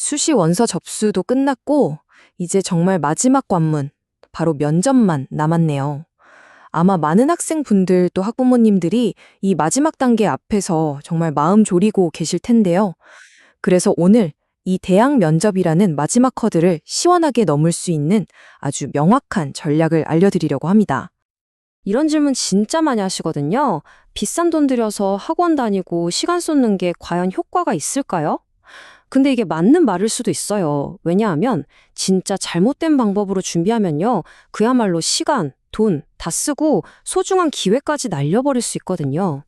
수시 원서 접수도 끝났고, 이제 정말 마지막 관문, 바로 면접만 남았네요. 아마 많은 학생분들 또 학부모님들이 이 마지막 단계 앞에서 정말 마음 졸이고 계실 텐데요. 그래서 오늘 이 대학 면접이라는 마지막 커드를 시원하게 넘을 수 있는 아주 명확한 전략을 알려드리려고 합니다. 이런 질문 진짜 많이 하시거든요. 비싼 돈 들여서 학원 다니고 시간 쏟는 게 과연 효과가 있을까요? 근데 이게 맞는 말일 수도 있어요. 왜냐하면 진짜 잘못된 방법으로 준비하면요. 그야말로 시간, 돈 다 쓰고 소중한 기회까지 날려버릴 수 있거든요.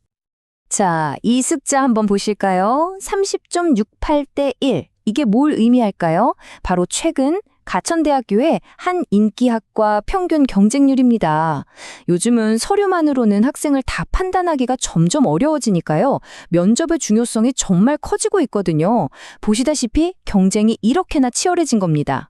자, 이 습자 한번 보실까요? 30.68대 1. 이게 뭘 의미할까요? 바로 최근 가천대학교의 한 인기학과 평균 경쟁률입니다. 요즘은 서류만으로는 학생을 다 판단하기가 점점 어려워지니까요. 면접의 중요성이 정말 커지고 있거든요. 보시다시피 경쟁이 이렇게나 치열해진 겁니다.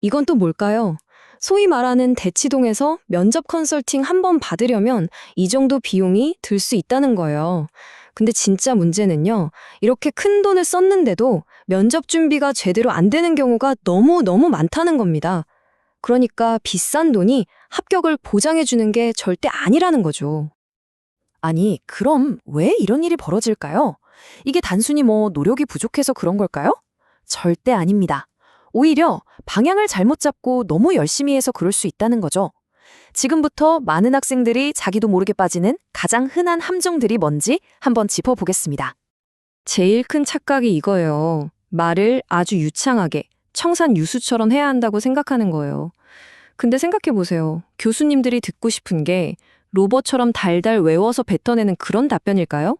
이건 또 뭘까요? 소위 말하는 대치동에서 면접 컨설팅 한 번 받으려면 이 정도 비용이 들 수 있다는 거예요. 근데 진짜 문제는요, 이렇게 큰 돈을 썼는데도 면접 준비가 제대로 안 되는 경우가 너무너무 많다는 겁니다. 그러니까 비싼 돈이 합격을 보장해주는 게 절대 아니라는 거죠. 아니, 그럼 왜 이런 일이 벌어질까요? 이게 단순히 뭐 노력이 부족해서 그런 걸까요? 절대 아닙니다. 오히려 방향을 잘못 잡고 너무 열심히 해서 그럴 수 있다는 거죠. 지금부터 많은 학생들이 자기도 모르게 빠지는 가장 흔한 함정들이 뭔지 한번 짚어보겠습니다. 제일 큰 착각이 이거예요. 말을 아주 유창하게, 청산 유수처럼 해야 한다고 생각하는 거예요. 근데 생각해보세요. 교수님들이 듣고 싶은 게 로봇처럼 달달 외워서 뱉어내는 그런 답변일까요?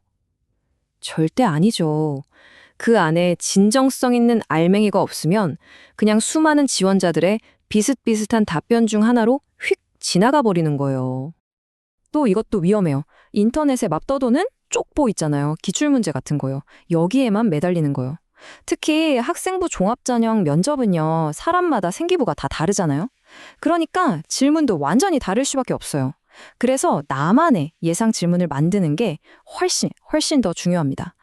절대 아니죠. 그 안에 진정성 있는 알맹이가 없으면 그냥 수많은 지원자들의 비슷비슷한 답변 중 하나로 휙 지나가 버리는 거예요. 또 이것도 위험해요. 인터넷에 맙떠도는 쪽보 있잖아요. 기출문제 같은 거요. 여기에만 매달리는 거요. 특히 학생부 종합전형 면접은요, 사람마다 생기부가 다 다르잖아요. 그러니까 질문도 완전히 다를 수밖에 없어요. 그래서 나만의 예상 질문을 만드는 게 훨씬, 훨씬 더 중요합니다.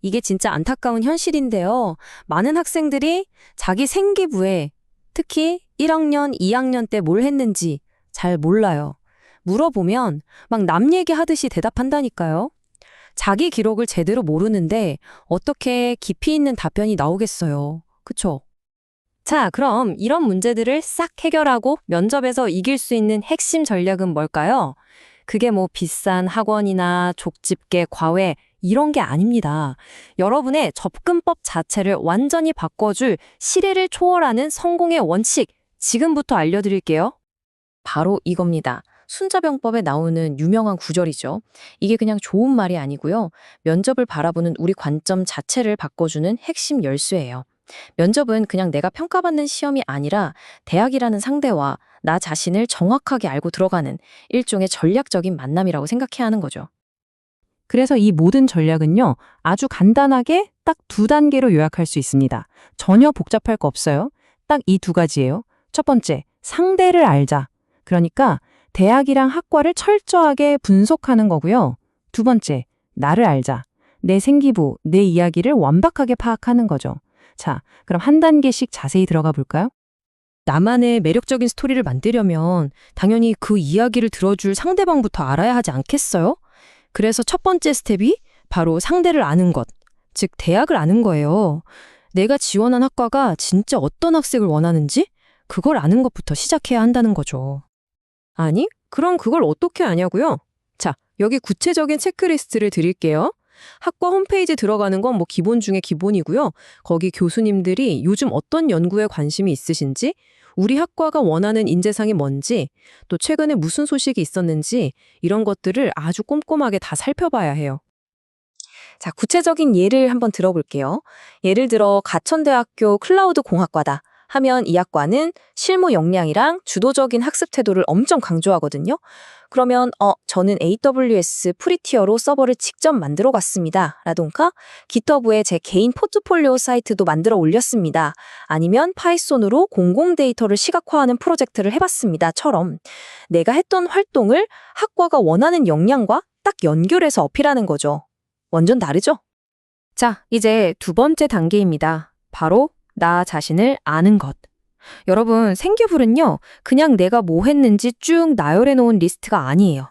이게 진짜 안타까운 현실인데요. 많은 학생들이 자기 생기부에 특히 1학년, 2학년 때 뭘 했는지 잘 몰라요. 물어보면 막 남 얘기하듯이 대답한다니까요. 자기 기록을 제대로 모르는데 어떻게 깊이 있는 답변이 나오겠어요. 그쵸? 자, 그럼 이런 문제들을 싹 해결하고 면접에서 이길 수 있는 핵심 전략은 뭘까요? 그게 뭐 비싼 학원이나 족집게, 과외 이런 게 아닙니다. 여러분의 접근법 자체를 완전히 바꿔줄 시대를 초월하는 성공의 원칙 지금부터 알려드릴게요. 바로 이겁니다. 순자병법에 나오는 유명한 구절이죠. 이게 그냥 좋은 말이 아니고요. 면접을 바라보는 우리 관점 자체를 바꿔주는 핵심 열쇠예요. 면접은 그냥 내가 평가받는 시험이 아니라 대학이라는 상대와 나 자신을 정확하게 알고 들어가는 일종의 전략적인 만남이라고 생각해야 하는 거죠. 그래서 이 모든 전략은요, 아주 간단하게 딱 두 단계로 요약할 수 있습니다. 전혀 복잡할 거 없어요. 딱 이 두 가지예요. 첫 번째, 상대를 알자. 그러니까 대학이랑 학과를 철저하게 분석하는 거고요. 두 번째, 나를 알자. 내 생기부, 내 이야기를 완벽하게 파악하는 거죠. 자, 그럼 한 단계씩 자세히 들어가 볼까요? 나만의 매력적인 스토리를 만들려면 당연히 그 이야기를 들어줄 상대방부터 알아야 하지 않겠어요? 그래서 첫 번째 스텝이 바로 상대를 아는 것, 즉 대학을 아는 거예요. 내가 지원한 학과가 진짜 어떤 학생을 원하는지 그걸 아는 것부터 시작해야 한다는 거죠. 아니, 그럼 그걸 어떻게 아냐고요? 자, 여기 구체적인 체크리스트를 드릴게요. 학과 홈페이지 들어가는 건 뭐 기본 중에 기본이고요. 거기 교수님들이 요즘 어떤 연구에 관심이 있으신지, 우리 학과가 원하는 인재상이 뭔지, 또 최근에 무슨 소식이 있었는지 이런 것들을 아주 꼼꼼하게 다 살펴봐야 해요. 자, 구체적인 예를 한번 들어볼게요. 예를 들어 가천대학교 클라우드 공학과다 하면 이 학과는 실무 역량이랑 주도적인 학습 태도를 엄청 강조하거든요. 그러면 어 저는 AWS 프리티어로 서버를 직접 만들어 갔습니다. 라던가 기터브에 제 개인 포트폴리오 사이트도 만들어 올렸습니다. 아니면 파이썬으로 공공 데이터를 시각화하는 프로젝트를 해봤습니다.처럼 내가 했던 활동을 학과가 원하는 역량과 딱 연결해서 어필하는 거죠. 완전 다르죠? 자, 이제 두 번째 단계입니다. 바로 나 자신을 아는 것. 여러분, 생기불은요, 그냥 내가 뭐 했는지 쭉 나열해 놓은 리스트가 아니에요.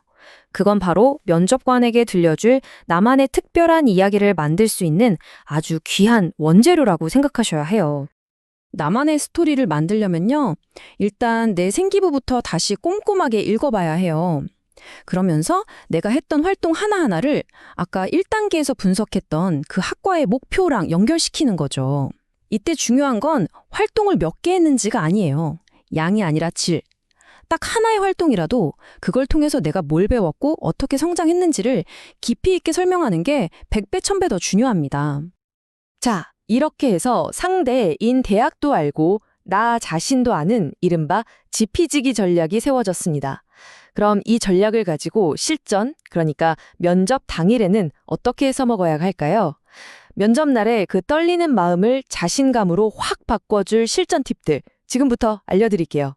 그건 바로 면접관에게 들려줄 나만의 특별한 이야기를 만들 수 있는 아주 귀한 원재료라고 생각하셔야 해요. 나만의 스토리를 만들려면요, 일단 내 생기부부터 다시 꼼꼼하게 읽어봐야 해요. 그러면서 내가 했던 활동 하나하나를 아까 1단계에서 분석했던 그 학과의 목표랑 연결시키는 거죠. 이때 중요한 건 활동을 몇 개 했는지가 아니에요. 양이 아니라 질. 딱 하나의 활동이라도 그걸 통해서 내가 뭘 배웠고 어떻게 성장했는지를 깊이 있게 설명하는 게 100배, 1000배 더 중요합니다. 자, 이렇게 해서 상대인 대학도 알고 나 자신도 아는 이른바 지피지기 전략이 세워졌습니다. 그럼 이 전략을 가지고 실전, 그러니까 면접 당일에는 어떻게 써먹어야 할까요? 면접 날에 그 떨리는 마음을 자신감으로 확 바꿔줄 실전 팁들 지금부터 알려드릴게요.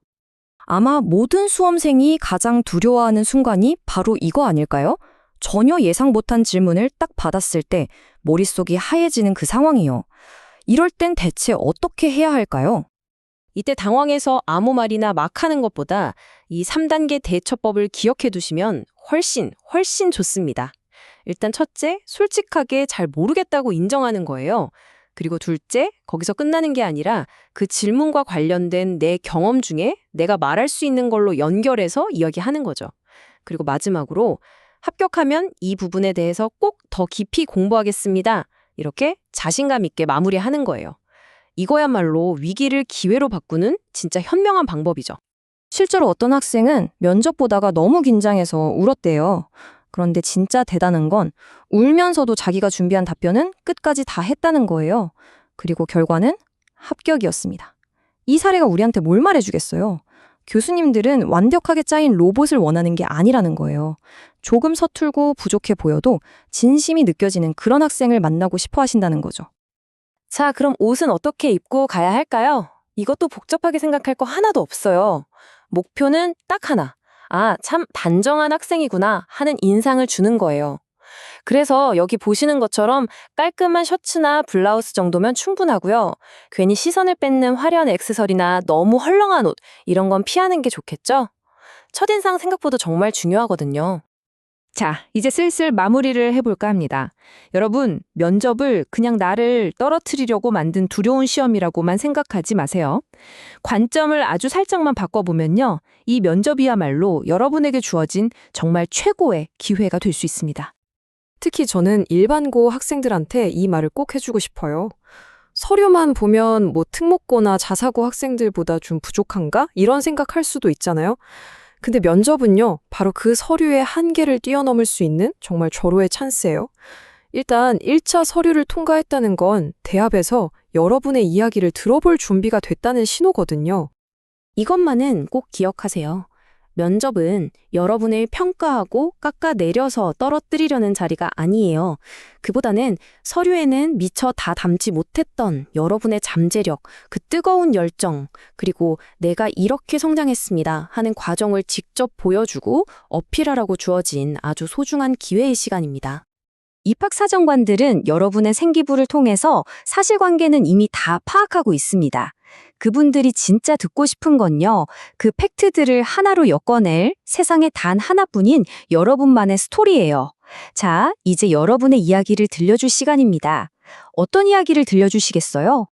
아마 모든 수험생이 가장 두려워하는 순간이 바로 이거 아닐까요? 전혀 예상 못한 질문을 딱 받았을 때 머릿속이 하얘지는 그 상황이요. 이럴 땐 대체 어떻게 해야 할까요? 이때 당황해서 아무 말이나 막 하는 것보다 이 3단계 대처법을 기억해 두시면 훨씬, 훨씬 좋습니다. 일단 첫째, 솔직하게 잘 모르겠다고 인정하는 거예요. 그리고 둘째, 거기서 끝나는 게 아니라 그 질문과 관련된 내 경험 중에 내가 말할 수 있는 걸로 연결해서 이야기하는 거죠. 그리고 마지막으로 합격하면 이 부분에 대해서 꼭 더 깊이 공부하겠습니다. 이렇게 자신감 있게 마무리하는 거예요. 이거야말로 위기를 기회로 바꾸는 진짜 현명한 방법이죠. 실제로 어떤 학생은 면접 보다가 너무 긴장해서 울었대요. 그런데 진짜 대단한 건 울면서도 자기가 준비한 답변은 끝까지 다 했다는 거예요. 그리고 결과는 합격이었습니다. 이 사례가 우리한테 뭘 말해주겠어요? 교수님들은 완벽하게 짜인 로봇을 원하는 게 아니라는 거예요. 조금 서툴고 부족해 보여도 진심이 느껴지는 그런 학생을 만나고 싶어 하신다는 거죠. 자, 그럼 옷은 어떻게 입고 가야 할까요? 이것도 복잡하게 생각할 거 하나도 없어요. 목표는 딱 하나. 아, 참 단정한 학생이구나 하는 인상을 주는 거예요. 그래서 여기 보시는 것처럼 깔끔한 셔츠나 블라우스 정도면 충분하고요. 괜히 시선을 뺏는 화려한 액세서리나 너무 헐렁한 옷, 이런 건 피하는 게 좋겠죠? 첫인상 생각보다 정말 중요하거든요. 자, 이제 슬슬 마무리를 해볼까 합니다. 여러분, 면접을 그냥 나를 떨어뜨리려고 만든 두려운 시험이라고만 생각하지 마세요. 관점을 아주 살짝만 바꿔보면요. 이 면접이야말로 여러분에게 주어진 정말 최고의 기회가 될 수 있습니다. 특히 저는 일반고 학생들한테 이 말을 꼭 해주고 싶어요. 서류만 보면 뭐 특목고나 자사고 학생들보다 좀 부족한가? 이런 생각할 수도 있잖아요. 근데 면접은요, 바로 그 서류의 한계를 뛰어넘을 수 있는 정말 절호의 찬스예요. 일단 1차 서류를 통과했다는 건 대합에서 여러분의 이야기를 들어볼 준비가 됐다는 신호거든요. 이것만은 꼭 기억하세요. 면접은 여러분을 평가하고 깎아내려서 떨어뜨리려는 자리가 아니에요. 그보다는 서류에는 미처 다 담지 못했던 여러분의 잠재력, 그 뜨거운 열정, 그리고 내가 이렇게 성장했습니다 하는 과정을 직접 보여주고 어필하라고 주어진 아주 소중한 기회의 시간입니다. 입학사정관들은 여러분의 생기부를 통해서 사실관계는 이미 다 파악하고 있습니다. 그분들이 진짜 듣고 싶은 건요, 그 팩트들을 하나로 엮어낼 세상에 단 하나뿐인 여러분만의 스토리예요. 자, 이제 여러분의 이야기를 들려줄 시간입니다. 어떤 이야기를 들려주시겠어요?